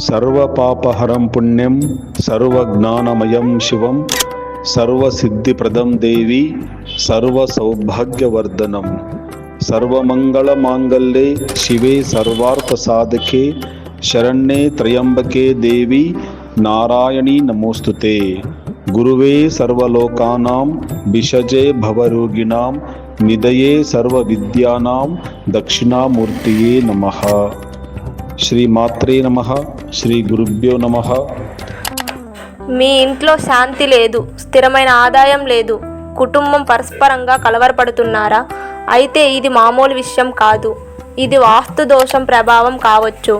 సర్వపాపహరం పుణ్యం సర్వజ్ఞానమయం శివం సర్వసిద్ధిప్రదం దేవి సర్వసౌభాగ్యవర్ధనం. సర్వమంగళమాంగళ్యే శివే సర్వార్థసాధకే శరణ్యే త్రయంబకే దేవి నారాయణీ నమోస్తుతే. గురువే సర్వలోకానాం విషజే భవరోగిణాం నిదయే సర్వవిద్యానాం దక్షిణామూర్తియే నమః. శ్రీమాత్రే నమ శ్రీ గురుభ్యో నమ. మీ ఇంట్లో శాంతి లేదు స్థిరమైన ఆదాయం లేదు కుటుంబం పరస్పరంగా కలవరపడుతున్నారా? అయితే ఇది మామూలు విషయం కాదు ఇది వాస్తు దోషం ప్రభావం కావచ్చు.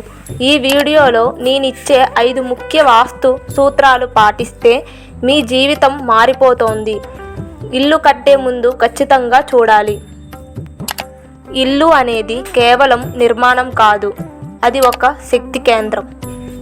ఈ వీడియోలో నేనిచ్చే ఐదు ముఖ్య వాస్తు సూత్రాలు పాటిస్తే మీ జీవితం మారిపోతోంది. ఇల్లు కట్టే ముందు ఖచ్చితంగా చూడాలి. ఇల్లు అనేది కేవలం నిర్మాణం కాదు అది ఒక శక్తి కేంద్రం.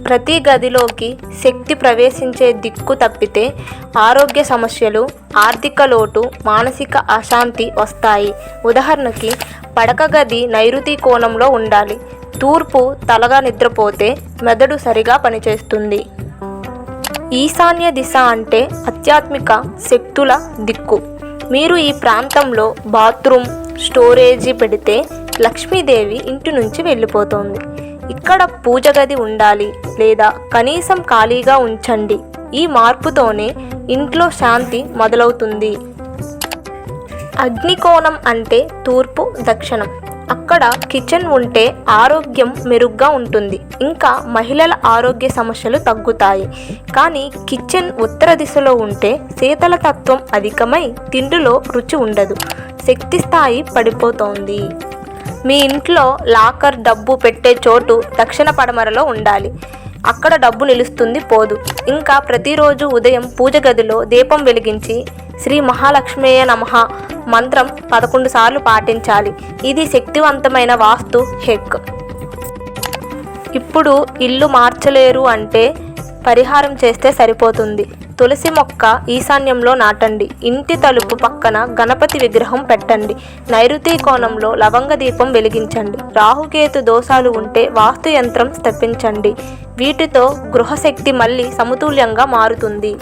ప్రతి గదిలోకి శక్తి ప్రవేశించే దిక్కు తప్పితే ఆరోగ్య సమస్యలు ఆర్థిక లోటు మానసిక అశాంతి వస్తాయి. ఉదాహరణకి పడక గది నైరుతి కోణంలో ఉండాలి. తూర్పు తలగా నిద్రపోతే మెదడు సరిగా పనిచేస్తుంది. ఈశాన్య దిశ అంటే ఆధ్యాత్మిక శక్తుల దిక్కు. మీరు ఈ ప్రాంతంలో బాత్రూమ్ స్టోరేజీ పెడితే లక్ష్మీదేవి ఇంటి నుంచి వెళ్ళిపోతుంది. ఇక్కడ పూజ గది ఉండాలి లేదా కనీసం ఖాళీగా ఉంచండి. ఈ మార్పుతోనే ఇంట్లో శాంతి మొదలవుతుంది. అగ్నికోణం అంటే తూర్పు దక్షిణం. అక్కడ కిచెన్ ఉంటే ఆరోగ్యం మెరుగ్గా ఉంటుంది. ఇంకా మహిళల ఆరోగ్య సమస్యలు తగ్గుతాయి. కానీ కిచెన్ ఉత్తర దిశలో ఉంటే శీతల తత్వం అధికమై తిండిలో రుచి ఉండదు. శక్తి స్థాయి పడిపోతోంది. మీ ఇంట్లో లాకర్ డబ్బు పెట్టే చోటు దక్షిణ పడమరలో ఉండాలి. అక్కడ డబ్బు నిలుస్తుంది పోదు. ఇంకా ప్రతిరోజు ఉదయం పూజ గదిలో దీపం వెలిగించి శ్రీ మహాలక్ష్మీయ నమః మంత్రం పదకొండు సార్లు పాటించాలి. ఇది శక్తివంతమైన వాస్తు హెక్ ఇప్పుడు ఇల్లు మార్చలేరు అంటే పరిహారం చేస్తే సరిపోతుంది. తులసి మొక్క ఈశాన్యంలో నాటండి. ఇంటి తలుపు పక్కన గణపతి విగ్రహం పెట్టండి. నైరుతి కోణంలో లవంగ దీపం వెలిగించండి. రాహుకేతు దోషాలు ఉంటే వాస్తు యంత్రం స్థాపించండి. వీటితో గృహశక్తి మళ్ళీ సమతుల్యంగా మారుతుంది.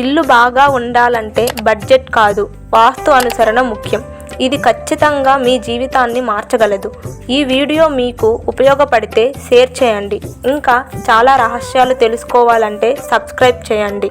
ఇల్లు బాగా ఉండాలంటే బడ్జెట్ కాదు. వాస్తు అనుసరణ ముఖ్యం. ఇది ఖచ్చితంగా మీ జీవితాన్ని మార్చగలదు. ఈ వీడియో మీకు ఉపయోగపడితే షేర్ చేయండి. ఇంకా చాలా రహస్యాలు తెలుసుకోవాలంటే సబ్స్క్రైబ్ చేయండి.